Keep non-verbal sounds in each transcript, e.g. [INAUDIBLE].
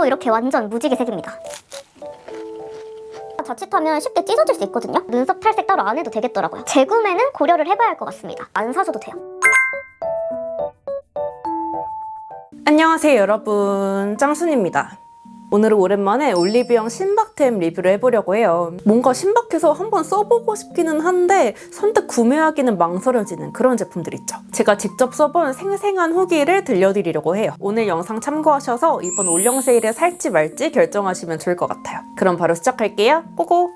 또 이렇게 완전 무지개 색입니다. 자칫하면 쉽게 찢어질 수 있거든요. 눈썹 탈색 따로 안 해도 되겠더라고요. 재구매는 고려를 해봐야 할 것 같습니다. 안 사셔도 돼요. 안녕하세요 여러분 짱순입니다 오늘은 오랜만에 올리브영 신박템 리뷰를 해보려고 해요. 뭔가 신박해서 한번 써보고 싶기는 한데 선뜻 구매하기는 망설여지는 그런 제품들 있죠. 제가 직접 써본 생생한 후기를 들려드리려고 해요. 오늘 영상 참고하셔서 이번 올영 세일에 살지 말지 결정하시면 좋을 것 같아요. 그럼 바로 시작할게요. 고고!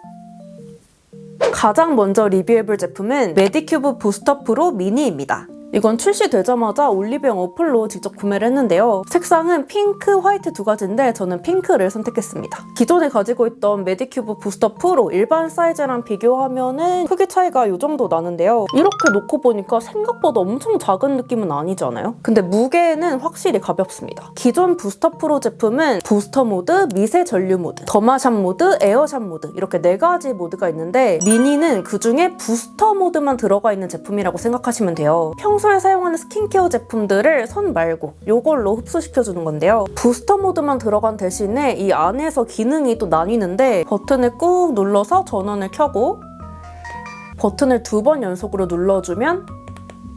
가장 먼저 리뷰해볼 제품은 메디큐브 부스터 프로 미니입니다. 이건 출시되자마자 올리브영 어플로 직접 구매를 했는데요. 색상은 핑크, 화이트 두 가지인데 저는 핑크를 선택했습니다. 기존에 가지고 있던 메디큐브 부스터 프로 일반 사이즈랑 비교하면은 크기 차이가 이 정도 나는데요. 이렇게 놓고 보니까 생각보다 엄청 작은 느낌은 아니잖아요. 근데 무게는 확실히 가볍습니다. 기존 부스터 프로 제품은 부스터 모드, 미세 전류 모드, 더마샵 모드, 에어샵 모드 이렇게 네 가지 모드가 있는데 미니는 그 중에 부스터 모드만 들어가 있는 제품이라고 생각하시면 돼요. 평소 에 사용하는 스킨케어 제품들을 선 말고 이걸로 흡수시켜주는 건데요. 부스터 모드만 들어간 대신에 이 안에서 기능이 또 나뉘는데 버튼을 꾹 눌러서 전원을 켜고 버튼을 두 번 연속으로 눌러주면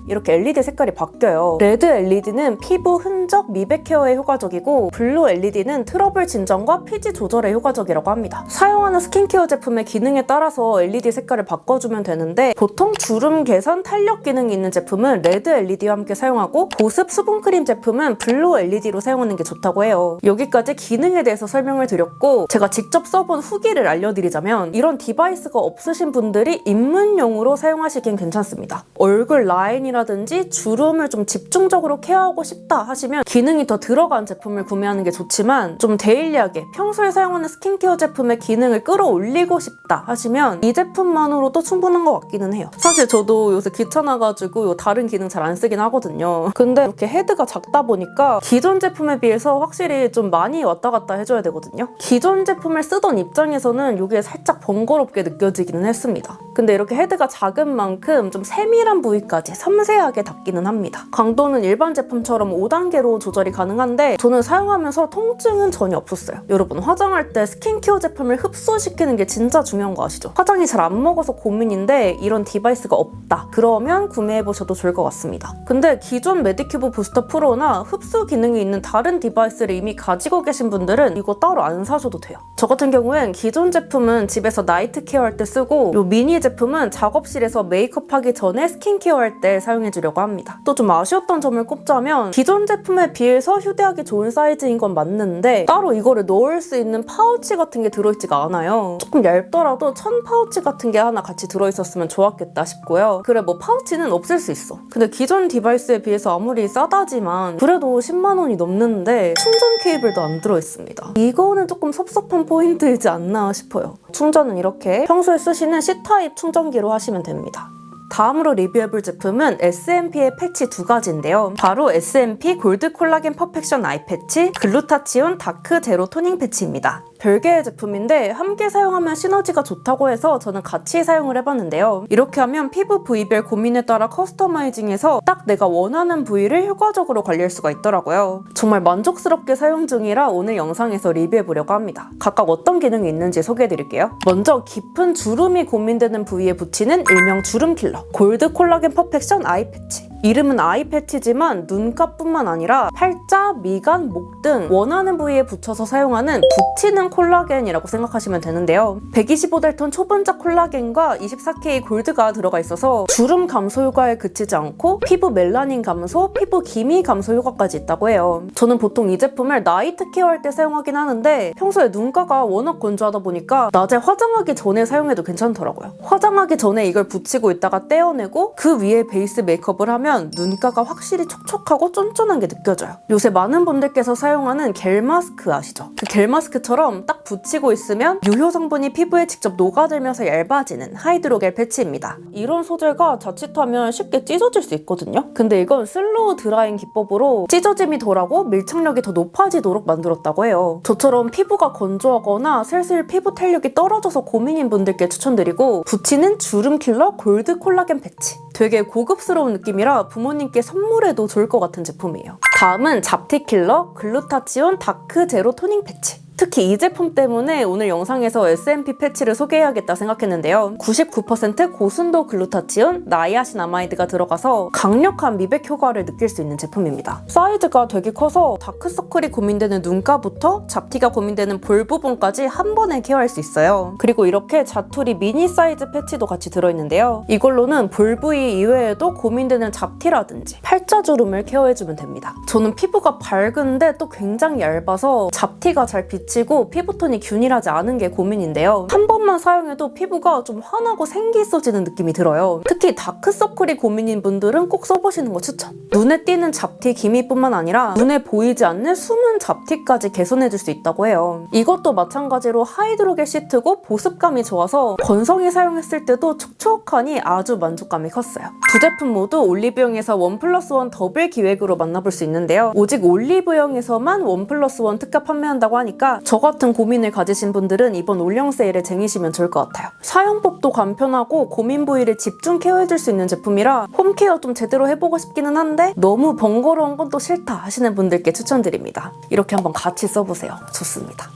이렇게 LED 색깔이 바뀌어요. 레드 LED는 피부 흔적 미백 케어에 효과적이고 블루 LED는 트러블 진정과 피지 조절에 효과적이라고 합니다. 사용하는 스킨케어 제품의 기능에 따라서 LED 색깔을 바꿔주면 되는데 보통 주름 개선 탄력 기능이 있는 제품은 레드 LED와 함께 사용하고 보습 수분크림 제품은 블루 LED로 사용하는 게 좋다고 해요. 여기까지 기능에 대해서 설명을 드렸고 제가 직접 써본 후기를 알려드리자면 이런 디바이스가 없으신 분들이 입문용으로 사용하시기엔 괜찮습니다. 얼굴 라인이 라 라든지 주름을 좀 집중적으로 케어하고 싶다 하시면 기능이 더 들어간 제품을 구매하는 게 좋지만 좀 데일리하게 평소에 사용하는 스킨케어 제품의 기능을 끌어올리고 싶다 하시면 이 제품만으로도 충분한 것 같기는 해요. 사실 저도 요새 귀찮아가지고 다른 기능 잘 안 쓰긴 하거든요. 근데 이렇게 헤드가 작다 보니까 기존 제품에 비해서 확실히 좀 많이 왔다 갔다 해줘야 되거든요. 기존 제품을 쓰던 입장에서는 이게 살짝 번거롭게 느껴지기는 했습니다. 근데 이렇게 헤드가 작은 만큼 좀 세밀한 부위까지 섬세하게 닿기는 합니다. 강도는 일반 제품처럼 5단계로 조절이 가능한데 저는 사용하면서 통증은 전혀 없었어요. 여러분 화장할 때 스킨케어 제품을 흡수시키는 게 진짜 중요한 거 아시죠? 화장이 잘 안 먹어서 고민인데 이런 디바이스가 없다. 그러면 구매해보셔도 좋을 것 같습니다. 근데 기존 메디큐브 부스터 프로나 흡수 기능이 있는 다른 디바이스를 이미 가지고 계신 분들은 이거 따로 안 사셔도 돼요. 저 같은 경우엔 기존 제품은 집에서 나이트 케어 할 때 쓰고 이 미니 제품은 작업실에서 메이크업 하기 전에 스킨케어 할 때 사용해주려고 합니다. 또 좀 아쉬웠던 점을 꼽자면 기존 제품에 비해서 휴대하기 좋은 사이즈인 건 맞는데 따로 이거를 넣을 수 있는 파우치 같은 게 들어있지가 않아요. 조금 얇더라도 천 파우치 같은 게 하나 같이 들어있었으면 좋았겠다 싶고요. 그래 뭐 파우치는 없을 수 있어. 근데 기존 디바이스에 비해서 아무리 싸다지만 그래도 10만 원이 넘는데 충전 케이블도 안 들어있습니다. 이거는 조금 섭섭한 포인트이지 않나 싶어요. 충전은 이렇게 평소에 쓰시는 C타입 충전기로 하시면 됩니다. 다음으로 리뷰해볼 제품은 SMP의 패치 두 가지인데요. 바로 SMP 골드 콜라겐 퍼펙션 아이 패치, 글루타치온 다크 제로 토닝 패치입니다. 별개의 제품인데 함께 사용하면 시너지가 좋다고 해서 저는 같이 사용을 해봤는데요. 이렇게 하면 피부 부위별 고민에 따라 커스터마이징해서 딱 내가 원하는 부위를 효과적으로 관리할 수가 있더라고요. 정말 만족스럽게 사용 중이라 오늘 영상에서 리뷰해보려고 합니다. 각각 어떤 기능이 있는지 소개해드릴게요. 먼저 깊은 주름이 고민되는 부위에 붙이는 일명 주름 킬러 골드 콜라겐 퍼펙션 아이 패치 이름은 아이 패치지만 눈가뿐만 아니라 팔자, 미간, 목 등 원하는 부위에 붙여서 사용하는 붙이는 콜라겐이라고 생각하시면 되는데요. 125달톤 초분자 콜라겐과 24K 골드가 들어가 있어서 주름 감소 효과에 그치지 않고 피부 멜라닌 감소, 피부 기미 감소 효과까지 있다고 해요. 저는 보통 이 제품을 나이트 케어할 때 사용하긴 하는데 평소에 눈가가 워낙 건조하다 보니까 낮에 화장하기 전에 사용해도 괜찮더라고요. 화장하기 전에 이걸 붙이고 있다가 떼어내고 그 위에 베이스 메이크업을 하면 눈가가 확실히 촉촉하고 쫀쫀한 게 느껴져요. 요새 많은 분들께서 사용하는 겔 마스크 아시죠? 그 겔 마스크처럼 딱 붙이고 있으면 유효 성분이 피부에 직접 녹아들면서 얇아지는 하이드로겔 패치입니다. 이런 소재가 자칫하면 쉽게 찢어질 수 있거든요. 근데 이건 슬로우 드라잉 기법으로 찢어짐이 덜하고 밀착력이 더 높아지도록 만들었다고 해요. 저처럼 피부가 건조하거나 슬슬 피부 탄력이 떨어져서 고민인 분들께 추천드리고 붙이는 주름 킬러 골드 콜라겐 패치 되게 고급스러운 느낌이라 부모님께 선물해도 좋을 것 같은 제품이에요. 다음은 잡티킬러 글루타치온 다크 제로 토닝 패치. 특히 이 제품 때문에 오늘 영상에서 SMP 패치를 소개해야겠다 생각했는데요. 99% 고순도 글루타치온, 나이아신아마이드가 들어가서 강력한 미백 효과를 느낄 수 있는 제품입니다. 사이즈가 되게 커서 다크서클이 고민되는 눈가부터 잡티가 고민되는 볼 부분까지 한 번에 케어할 수 있어요. 그리고 이렇게 자투리 미니 사이즈 패치도 같이 들어있는데요. 이걸로는 볼 부위 이외에도 고민되는 잡티라든지 팔자주름을 케어해주면 됩니다. 저는 피부가 밝은데 또 굉장히 얇아서 잡티가 잘 비치고 피부톤이 균일하지 않은 게 고민인데요. 한 번만 사용해도 피부가 좀 환하고 생기 있어지는 느낌이 들어요. 특히 다크서클이 고민인 분들은 꼭 써보시는 거 추천. 눈에 띄는 잡티 기미뿐만 아니라 눈에 보이지 않는 숨은 잡티까지 개선해줄 수 있다고 해요. 이것도 마찬가지로 하이드로겔 시트고 보습감이 좋아서 건성이 사용했을 때도 촉촉하니 아주 만족감이 컸어요. 두 제품 모두 올리브영에서 원 플러스 원 더블 기획으로 만나볼 수 있는데요. 오직 올리브영에서만 원 플러스 원 특가 판매한다고 하니까 저 같은 고민을 가지신 분들은 이번 올영 세일에 쟁이시면 좋을 것 같아요. 사용법도 간편하고 고민 부위를 집중 케어해줄 수 있는 제품이라 홈케어 좀 제대로 해보고 싶기는 한데 너무 번거로운 건 또 싫다 하시는 분들께 추천드립니다. 이렇게 한번 같이 써보세요. 좋습니다.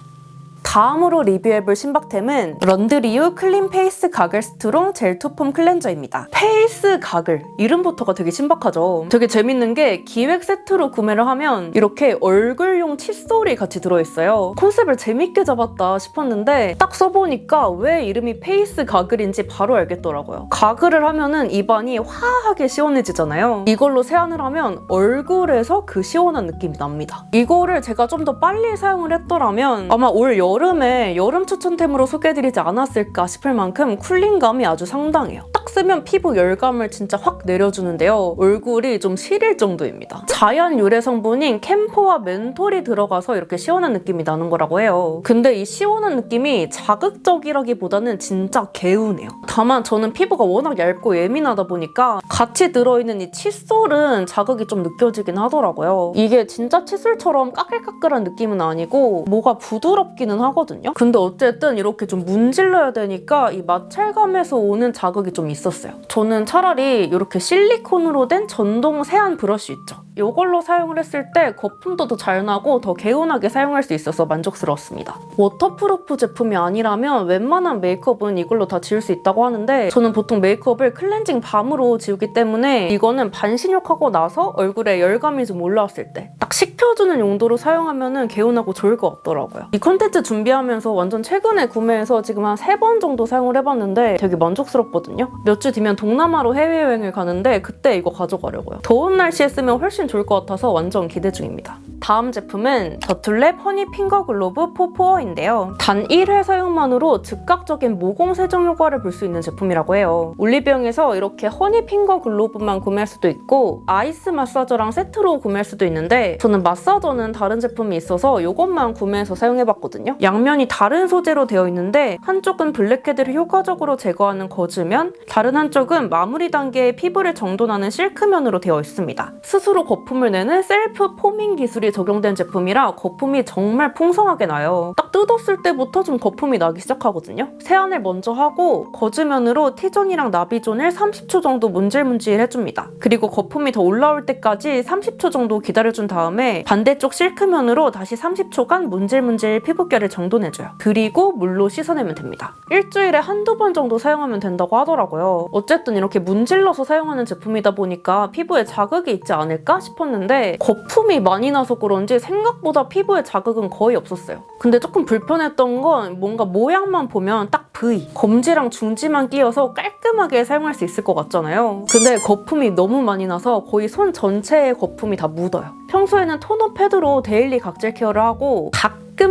다음으로 리뷰해볼 신박템은 런드리유 클린 페이스 가글 스트롱 젤 투폼 클렌저입니다. 페이스 가글 이름부터가 되게 신박하죠. 되게 재밌는 게 기획 세트로 구매를 하면 이렇게 얼굴용 칫솔이 같이 들어있어요. 컨셉을 재밌게 잡았다 싶었는데 딱 써보니까 왜 이름이 페이스 가글인지 바로 알겠더라고요. 가글을 하면은 입안이 화하게 시원해지잖아요. 이걸로 세안을 하면 얼굴에서 그 시원한 느낌이 납니다. 이거를 제가 좀 더 빨리 사용을 했더라면 아마 올 여름 에 여름 추천템으로 소개해드리지 않았을까 싶을 만큼 쿨링감이 아주 상당해요. 딱 쓰면 피부 열감을 진짜 확 내려주는데요. 얼굴이 좀 시릴 정도입니다. 자연 유래 성분인 캠포와 멘톨이 들어가서 이렇게 시원한 느낌이 나는 거라고 해요. 근데 이 시원한 느낌이 자극적이라기보다는 진짜 개운해요. 다만 저는 피부가 워낙 얇고 예민하다 보니까 같이 들어있는 이 칫솔은 자극이 좀 느껴지긴 하더라고요. 이게 진짜 칫솔처럼 까끌까끌한 느낌은 아니고 뭐가 부드럽기는 하거든요. 근데 어쨌든 이렇게 좀 문질러야 되니까 이 마찰감에서 오는 자극이 좀 있었어요. 저는 차라리 이렇게 실리콘으로 된 전동 세안 브러쉬 있죠. 이걸로 사용을 했을 때 거품도 더 잘 나고 더 개운하게 사용할 수 있어서 만족스러웠습니다. 워터프루프 제품이 아니라면 웬만한 메이크업은 이걸로 다 지울 수 있다고 하는데 저는 보통 메이크업을 클렌징 밤으로 지우기 때문에 이거는 반신욕하고 나서 얼굴에 열감이 좀 올라왔을 때 딱 식혀주는 용도로 사용하면 개운하고 좋을 것 같더라고요. 이 콘텐츠 준비하면서 완전 최근에 구매해서 지금 한 세 번 정도 사용을 해봤는데 되게 만족스럽거든요. 몇 주 뒤면 동남아로 해외여행을 가는데 그때 이거 가져가려고요. 더운 날씨에 쓰면 훨씬 좋을 것 같아서 완전 기대 중입니다. 다음 제품은 더툴랩 허니 핑거 글로브 포포어인데요. 단 1회 사용만으로 즉각적인 모공 세정 효과를 볼 수 있는 제품이라고 해요. 올리브영에서 이렇게 허니 핑거 글로브만 구매할 수도 있고 아이스 마사저랑 세트로 구매할 수도 있는데 저는 마사저는 다른 제품이 있어서 이것만 구매해서 사용해봤거든요. 양면이 다른 소재로 되어 있는데 한쪽은 블랙헤드를 효과적으로 제거하는 거즈면 다른 한쪽은 마무리 단계에 피부를 정돈하는 실크면으로 되어 있습니다. 스스로 거품을 내는 셀프 포밍 기술이 적용된 제품이라 거품이 정말 풍성하게 나요. 딱 뜯었을 때부터 좀 거품이 나기 시작하거든요. 세안을 먼저 하고 거즈면으로 T존이랑 나비존을 30초 정도 문질문질 해줍니다. 그리고 거품이 더 올라올 때까지 30초 정도 기다려준 다음에 반대쪽 실크면으로 다시 30초간 문질문질 피부결을 정돈해줘요. 그리고 물로 씻어내면 됩니다. 일주일에 한두 번 정도 사용하면 된다고 하더라고요. 어쨌든 이렇게 문질러서 사용하는 제품이다 보니까 피부에 자극이 있지 않을까 싶었는데 거품이 많이 나서 그런지 생각보다 피부에 자극은 거의 없었어요. 근데 조금 불편했던 건 뭔가 모양만 보면 딱 V, 검지랑 중지만 끼워서 깔끔하게 사용할 수 있을 것 같잖아요. 근데 거품이 너무 많이 나서 거의 손 전체에 거품이 다 묻어요. 평소에는 토너 패드로 데일리 각질 케어를 하고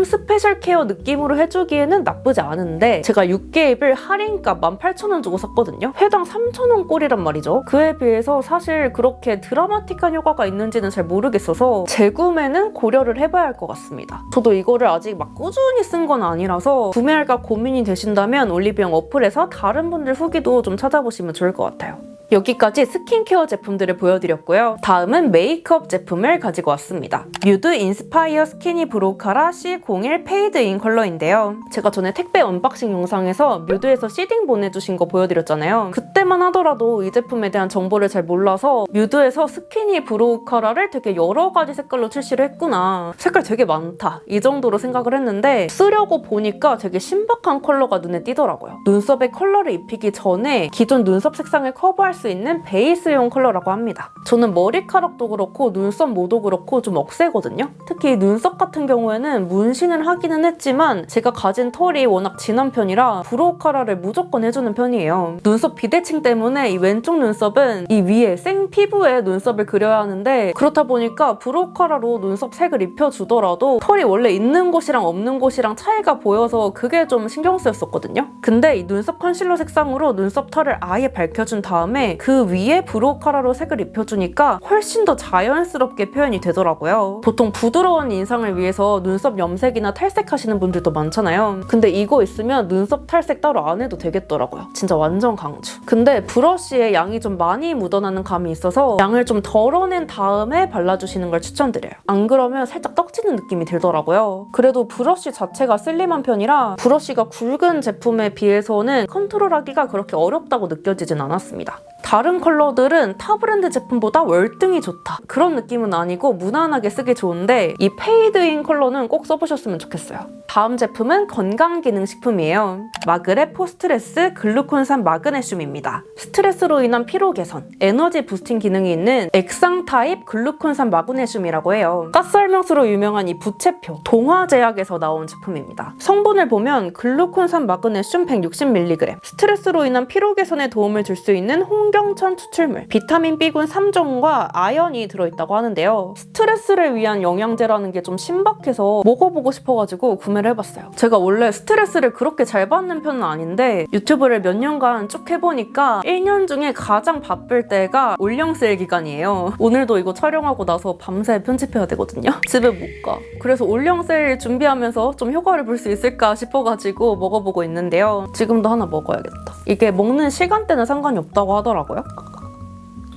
가끔 스페셜 케어 느낌으로 해주기에는 나쁘지 않은데 제가 6개입을 할인가 18,000원 주고 샀거든요. 회당 3,000원 꼴이란 말이죠. 그에 비해서 사실 그렇게 드라마틱한 효과가 있는지는 잘 모르겠어서 재구매는 고려를 해봐야 할 것 같습니다. 저도 이거를 아직 막 꾸준히 쓴 건 아니라서 구매할까 고민이 되신다면 올리브영 어플에서 다른 분들 후기도 좀 찾아보시면 좋을 것 같아요. 여기까지 스킨케어 제품들을 보여드렸고요. 다음은 메이크업 제품을 가지고 왔습니다. 뮤드 인스파이어 스키니 브로카라 C01 페이드 인 컬러인데요. 제가 전에 택배 언박싱 영상에서 뮤드에서 시딩 보내주신 거 보여드렸잖아요. 그때만 하더라도 이 제품에 대한 정보를 잘 몰라서 뮤드에서 스키니 브로카라를 되게 여러 가지 색깔로 출시를 했구나. 색깔 되게 많다. 이 정도로 생각을 했는데 쓰려고 보니까 되게 신박한 컬러가 눈에 띄더라고요. 눈썹에 컬러를 입히기 전에 기존 눈썹 색상을 커버할 수 있는 베이스용 컬러라고 합니다. 저는 머리카락도 그렇고 눈썹 모도 그렇고 좀 억세거든요. 특히 눈썹 같은 경우에는 문신을 하기는 했지만 제가 가진 털이 워낙 진한 편이라 브로우 카라를 무조건 해주는 편이에요. 눈썹 비대칭 때문에 이 왼쪽 눈썹은 이 위에 생 피부에 눈썹을 그려야 하는데 그렇다 보니까 브로우 카라로 눈썹 색을 입혀주더라도 털이 원래 있는 곳이랑 없는 곳이랑 차이가 보여서 그게 좀 신경 쓰였었거든요. 근데 이 눈썹 컨실러 색상으로 눈썹 털을 아예 밝혀준 다음에 그 위에 브로우 카라로 색을 입혀주니까 훨씬 더 자연스럽게 표현이 되더라고요. 보통 부드러운 인상을 위해서 눈썹 염색이나 탈색하시는 분들도 많잖아요. 근데 이거 있으면 눈썹 탈색 따로 안 해도 되겠더라고요. 진짜 완전 강추. 근데 브러쉬에 양이 좀 많이 묻어나는 감이 있어서 양을 좀 덜어낸 다음에 발라주시는 걸 추천드려요. 안 그러면 살짝 떡지는 느낌이 들더라고요. 그래도 브러쉬 자체가 슬림한 편이라 브러쉬가 굵은 제품에 비해서는 컨트롤하기가 그렇게 어렵다고 느껴지진 않았습니다. 다른 컬러들은 타 브랜드 제품보다 월등히 좋다. 그런 느낌은 아니고 무난하게 쓰기 좋은데 이 페이드인 컬러는 꼭 써보셨으면 좋겠어요. 다음 제품은 건강기능식품이에요. 마그레 포스트레스 글루콘산 마그네슘입니다. 스트레스로 인한 피로 개선, 에너지 부스팅 기능이 있는 액상 타입 글루콘산 마그네슘이라고 해요. 가스알명수로 유명한 이 부채표, 동화제약에서 나온 제품입니다. 성분을 보면 글루콘산 마그네슘 160mg, 스트레스로 인한 피로 개선에 도움을 줄 수 있는 홍 경천 추출물, 비타민 B군 3종과 아연이 들어있다고 하는데요. 스트레스를 위한 영양제라는 게 좀 신박해서 먹어보고 싶어가지고 구매를 해봤어요. 제가 원래 스트레스를 그렇게 잘 받는 편은 아닌데 유튜브를 몇 년간 쭉 해보니까 1년 중에 가장 바쁠 때가 올영세일 기간이에요. 오늘도 이거 촬영하고 나서 밤새 편집해야 되거든요. 집에 못 가. 그래서 올영세일 준비하면서 좀 효과를 볼 수 있을까 싶어가지고 먹어보고 있는데요. 지금도 하나 먹어야겠다. 이게 먹는 시간대는 상관이 없다고 하더라고요. 하더라고요.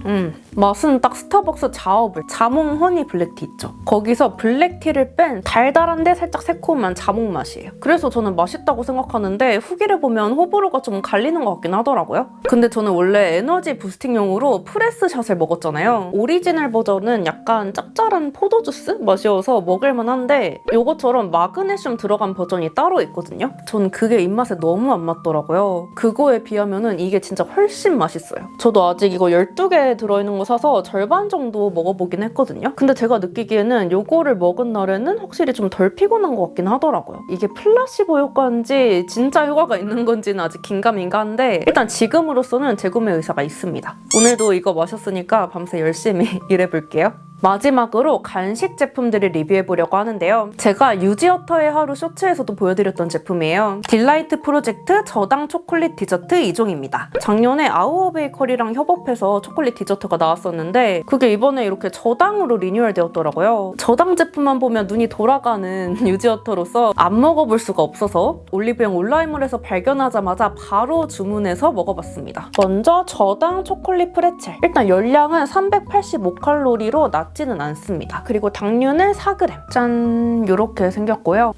음, 맛은 딱 스타벅스 자업을 자몽 허니 블랙티 있죠. 거기서 블랙티를 뺀 달달한데 살짝 새콤한 자몽 맛이에요. 그래서 저는 맛있다고 생각하는데 후기를 보면 호불호가 좀 갈리는 것 같긴 하더라고요. 근데 저는 원래 에너지 부스팅용으로 프레스샷을 먹었잖아요. 오리지널 버전은 약간 짭짤한 포도주스 맛이어서 먹을만 한데 이것처럼 마그네슘 들어간 버전이 따로 있거든요. 전 그게 입맛에 너무 안 맞더라고요. 그거에 비하면 은 이게 진짜 훨씬 맛있어요. 저도 아직 이거 12개 들어있는 거 사서 절반 정도 먹어보긴 했거든요. 근데 제가 느끼기에는 요거를 먹은 날에는 확실히 좀 덜 피곤한 것 같긴 하더라고요. 이게 플라시보 효과인지 진짜 효과가 있는 건지는 아직 긴가민가한데 일단 지금으로서는 재구매 의사가 있습니다. 오늘도 이거 마셨으니까 밤새 열심히 [LAUGHS] 일해볼게요. 마지막으로 간식 제품들을 리뷰해 보려고 하는데요. 제가 유지어터의 하루 쇼츠에서도 보여드렸던 제품이에요. 딜라이트 프로젝트 저당 초콜릿 디저트 2종입니다. 작년에 아우어 베이커리랑 협업해서 초콜릿 디저트가 나왔었는데 그게 이번에 이렇게 저당으로 리뉴얼 되었더라고요. 저당 제품만 보면 눈이 돌아가는 [LAUGHS] 유지어터로서 안 먹어볼 수가 없어서 올리브영 온라인몰에서 발견하자마자 바로 주문해서 먹어봤습니다. 먼저 저당 초콜릿 프레첼. 일단 열량은 385칼로리로 낮 지는 않습니다. 그리고 당류는 4g. 짠! 이렇게 생겼고요.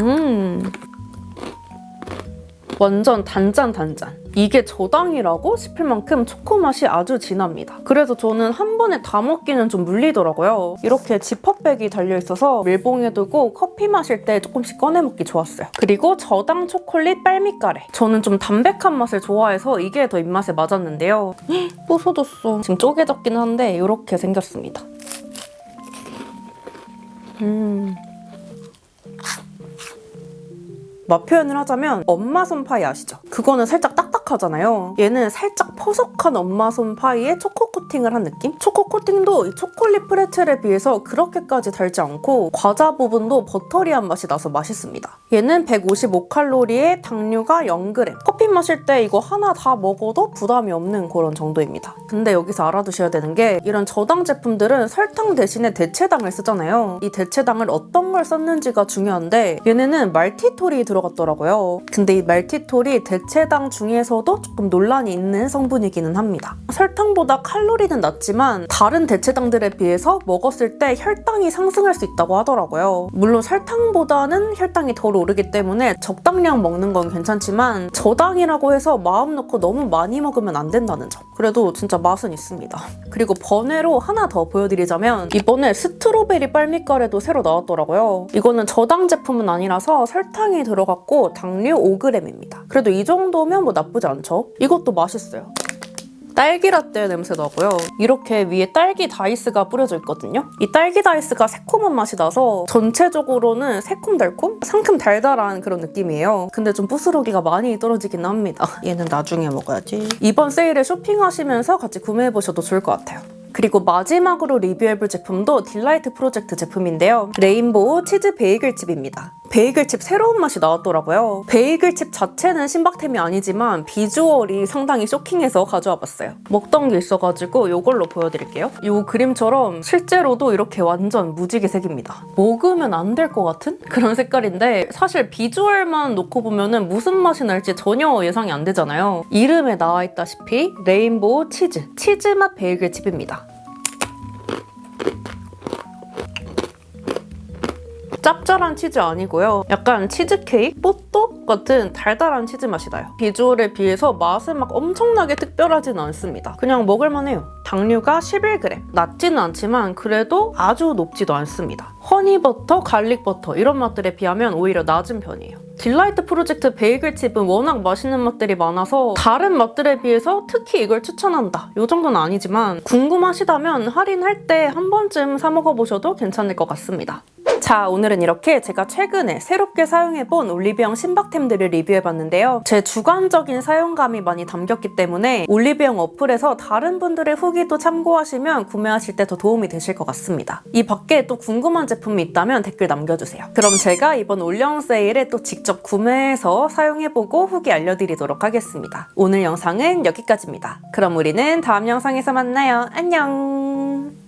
음. 완전 단짠 단짠. 이게 저당이라고 싶을 만큼 초코 맛이 아주 진합니다. 그래서 저는 한 번에 다 먹기는 좀 물리더라고요. 이렇게 지퍼백이 달려 있어서 밀봉해 두고 커피 마실 때 조금씩 꺼내 먹기 좋았어요. 그리고 저당 초콜릿 빨미가래. 저는 좀 담백한 맛을 좋아해서 이게 더 입맛에 맞았는데요. 헉, 부서졌어. 지금 쪼개졌긴 한데 이렇게 생겼습니다. 음. 맛 표현을 하자면 엄마 손 파이 아시죠? 그거는 살짝 딱 딱하잖아요. 얘는 살짝 퍼석한 엄마 손 파이에 초코 코팅을 한 느낌? 초코 코팅도 이 초콜릿 프레첼에 비해서 그렇게까지 달지 않고 과자 부분도 버터리한 맛이 나서 맛있습니다. 얘는 155칼로리에 당류가 0g. 커피 마실 때 이거 하나 다 먹어도 부담이 없는 그런 정도입니다. 근데 여기서 알아두셔야 되는 게 이런 저당 제품들은 설탕 대신에 대체당을 쓰잖아요. 이 대체당을 어떤 걸 썼는지가 중요한데 얘네는 말티톨이 들어갔더라고요. 근데 이 말티톨이 대체당 중에서 는 중에서도 조금 논란이 있는 성분이기는 합니다. 설탕보다 칼로리는 낮지만 다른 대체당들에 비해서 먹었을 때 혈당이 상승할 수 있다고 하더라고요. 물론 설탕보다는 혈당이 덜 오르기 때문에 적당량 먹는 건 괜찮지만 저당이라고 해서 마음 놓고 너무 많이 먹으면 안 된다는 점. 그래도 진짜 맛은 있습니다. 그리고 번외로 하나 더 보여드리자면 이번에 스트로베리 빨미가래도 새로 나왔더라고요. 이거는 저당 제품은 아니라서 설탕이 들어갔고 당류 5g입니다. 그래도 이 정도면 뭐 나쁘지 않죠? 이것도 맛있어요. 딸기 라떼 냄새 나고요. 이렇게 위에 딸기 다이스가 뿌려져 있거든요. 이 딸기 다이스가 새콤한 맛이 나서 전체적으로는 새콤달콤? 상큼 달달한 그런 느낌이에요. 근데 좀 부스러기가 많이 떨어지긴 합니다. [LAUGHS] 얘는 나중에 먹어야지. 이번 세일에 쇼핑하시면서 같이 구매해보셔도 좋을 것 같아요. 그리고 마지막으로 리뷰해볼 제품도 딜라이트 프로젝트 제품인데요. 레인보우 치즈 베이글 칩입니다. 베이글칩 새로운 맛이 나왔더라고요. 베이글칩 자체는 신박템이 아니지만 비주얼이 상당히 쇼킹해서 가져와 봤어요. 먹던 게 있어가지고 이걸로 보여드릴게요. 이 그림처럼 실제로도 이렇게 완전 무지개 색입니다. 먹으면 안 될 것 같은 그런 색깔인데 사실 비주얼만 놓고 보면은 무슨 맛이 날지 전혀 예상이 안 되잖아요. 이름에 나와 있다시피 레인보우 치즈, 치즈맛 베이글칩입니다. 짭짤한 치즈 아니고요. 약간 치즈케이크, 뽀떡 같은 달달한 치즈 맛이 나요. 비주얼에 비해서 맛은 막 엄청나게 특별하진 않습니다. 그냥 먹을만 해요. 당류가 11g. 낮지는 않지만 그래도 아주 높지도 않습니다. 허니버터, 갈릭버터 이런 맛들에 비하면 오히려 낮은 편이에요. 딜라이트 프로젝트 베이글칩은 워낙 맛있는 맛들이 많아서 다른 맛들에 비해서 특히 이걸 추천한다. 이 정도는 아니지만 궁금하시다면 할인할 때 한 번쯤 사 먹어보셔도 괜찮을 것 같습니다. 자, 오늘은 이렇게 제가 최근에 새롭게 사용해본 올리브영 신박템들을 리뷰해봤는데요. 제 주관적인 사용감이 많이 담겼기 때문에 올리브영 어플에서 다른 분들의 후기도 참고하시면 구매하실 때 더 도움이 되실 것 같습니다. 이 밖에 또 궁금한 제품이 있다면 댓글 남겨주세요. 그럼 제가 이번 올영 세일에 또 직접 구매해서 사용해보고 후기 알려드리도록 하겠습니다. 오늘 영상은 여기까지입니다. 그럼 우리는 다음 영상에서 만나요. 안녕!